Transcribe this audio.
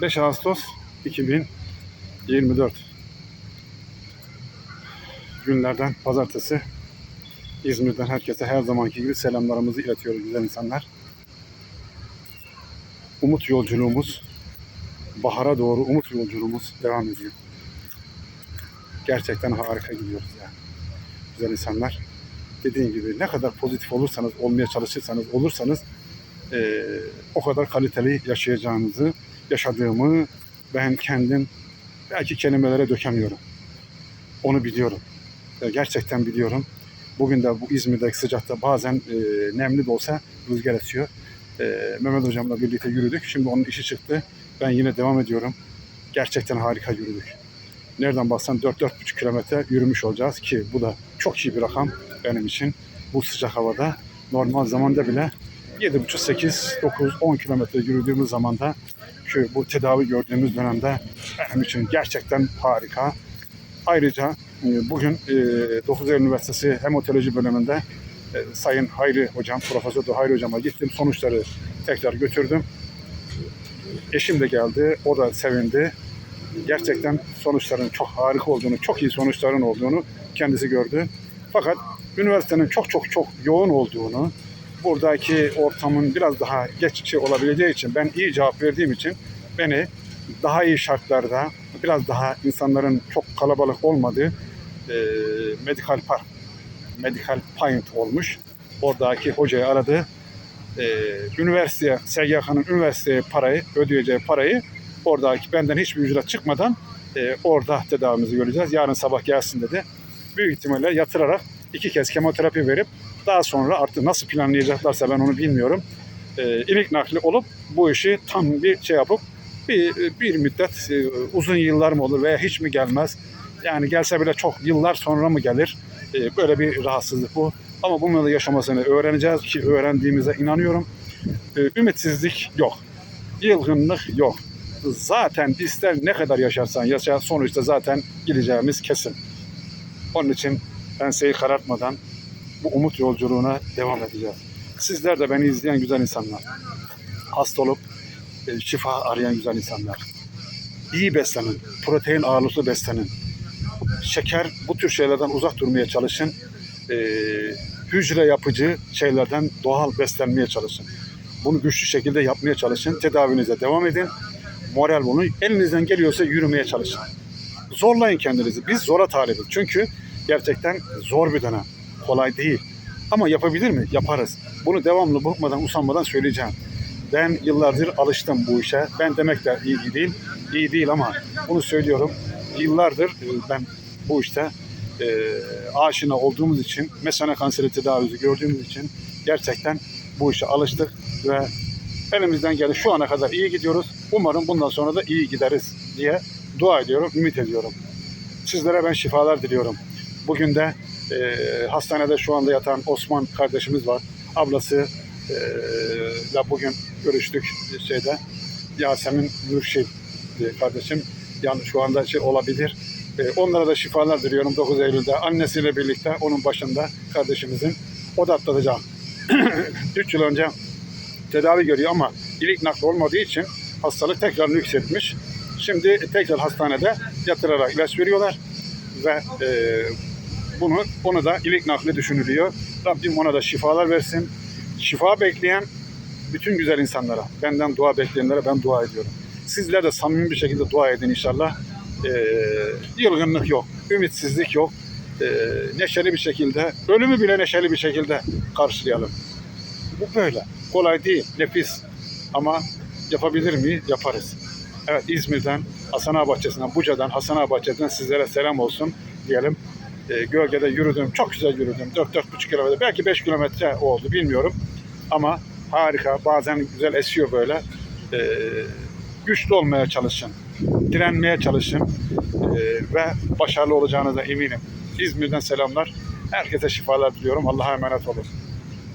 5 Ağustos 2024 günlerden pazartesi İzmir'den herkese her zamanki gibi selamlarımızı iletiyoruz güzel insanlar. Umut yolculuğumuz bahara doğru umut yolculuğumuz devam ediyor. Gerçekten harika gidiyoruz ya. Güzel insanlar. Dediğim gibi ne kadar pozitif olursanız, olmaya çalışırsanız, olursanız eee, o kadar kaliteli yaşayacağınızı, yaşadığımı ben kendim belki kelimelere dökemiyorum. Onu biliyorum. Gerçekten biliyorum. Bugün de bu İzmir'deki sıcakta bazen e, nemli de olsa rüzgar esiyor. E, Mehmet Hocam'la birlikte yürüdük. Şimdi onun işi çıktı. Ben yine devam ediyorum. Gerçekten harika yürüdük. Nereden baksan 4-4,5 kilometre yürümüş olacağız ki bu da çok iyi bir rakam benim için. Bu sıcak havada normal zamanda bile 7,5, 8, 9, 10 kilometre yürüdüğümüz zamanda şu bu tedavi gördüğümüz dönemde benim için gerçekten harika. Ayrıca e, bugün e, 9 Eylül Üniversitesi Hematoloji bölümünde e, Sayın Hayri Hocam, Profesör Hayri Hocam'a gittim. Sonuçları tekrar götürdüm. Eşim de geldi. O da sevindi. Gerçekten sonuçların çok harika olduğunu, çok iyi sonuçların olduğunu kendisi gördü. Fakat üniversitenin çok çok çok yoğun olduğunu, buradaki ortamın biraz daha geç şey olabileceği için ben iyi cevap verdiğim için beni daha iyi şartlarda biraz daha insanların çok kalabalık olmadığı e, Medical Park, Medical Point olmuş. Oradaki hocayı aradı. E, üniversiteye, SGK'nın üniversiteye parayı, ödeyeceği parayı oradaki benden hiçbir ücret çıkmadan e, orada tedavimizi göreceğiz. Yarın sabah gelsin dedi. Büyük ihtimalle yatırarak iki kez kemoterapi verip daha sonra artık nasıl planlayacaklarsa ben onu bilmiyorum. E, ilik nakli olup bu işi tam bir şey yapıp bir, bir müddet e, uzun yıllar mı olur veya hiç mi gelmez? Yani gelse bile çok yıllar sonra mı gelir? E, böyle bir rahatsızlık bu. Ama bununla da yaşamasını öğreneceğiz ki öğrendiğimize inanıyorum. E, ümitsizlik yok. Yılgınlık yok. Zaten ister ne kadar yaşarsan yaşa sonuçta zaten gideceğimiz kesin. Onun için enseyi karartmadan bu umut yolculuğuna devam edeceğiz. Sizler de beni izleyen güzel insanlar. Hasta olup e, şifa arayan güzel insanlar. İyi beslenin, protein ağırlıklı beslenin. Şeker bu tür şeylerden uzak durmaya çalışın. E, hücre yapıcı şeylerden doğal beslenmeye çalışın. Bunu güçlü şekilde yapmaya çalışın. Tedavinize devam edin. Moral bunu elinizden geliyorsa yürümeye çalışın. Zorlayın kendinizi. Biz zora talibiz. Çünkü gerçekten zor bir dönem. Kolay değil. Ama yapabilir mi? Yaparız. Bunu devamlı bıkmadan, usanmadan söyleyeceğim. Ben yıllardır alıştım bu işe. Ben demek de iyi değil, iyi değil ama bunu söylüyorum. Yıllardır e, ben bu işte e, aşina olduğumuz için, mesane kanseri tedavisi gördüğümüz için gerçekten bu işe alıştık ve elimizden geldi şu ana kadar iyi gidiyoruz. Umarım bundan sonra da iyi gideriz diye dua ediyorum, ümit ediyorum. Sizlere ben şifalar diliyorum. Bugün de e, hastanede şu anda yatan Osman kardeşimiz var. Ablası e, bugün görüştük şeyde. Yasemin diye kardeşim. Yani şu anda şey olabilir. E, onlara da şifalar diliyorum 9 Eylül'de. Annesiyle birlikte onun başında kardeşimizin. O da atlatacak. 3 yıl önce tedavi görüyor ama ilik nakli olmadığı için hastalık tekrar yükseltmiş. Şimdi tekrar hastanede yatırarak ilaç veriyorlar ve e, bunu onu da ilik nakli düşünülüyor. Rabbim ona da şifalar versin. Şifa bekleyen bütün güzel insanlara, benden dua bekleyenlere ben dua ediyorum. Sizler de samimi bir şekilde dua edin inşallah. Ee, yılgınlık yok, ümitsizlik yok. Ee, neşeli bir şekilde, ölümü bile neşeli bir şekilde karşılayalım. Bu böyle. Kolay değil, nefis. Ama yapabilir miyiz? Yaparız. Evet İzmir'den, Hasan Ağa Bahçesi'nden, Buca'dan, Hasan Ağa Bahçesi'nden sizlere selam olsun diyelim. E, gölgede yürüdüm, çok güzel yürüdüm. 4-4,5 kilometre, belki 5 kilometre oldu bilmiyorum. Ama harika, bazen güzel esiyor böyle. E, güçlü olmaya çalışın, direnmeye çalışın e, ve başarılı olacağınıza eminim. İzmir'den selamlar. Herkese şifalar diliyorum. Allah'a emanet olun.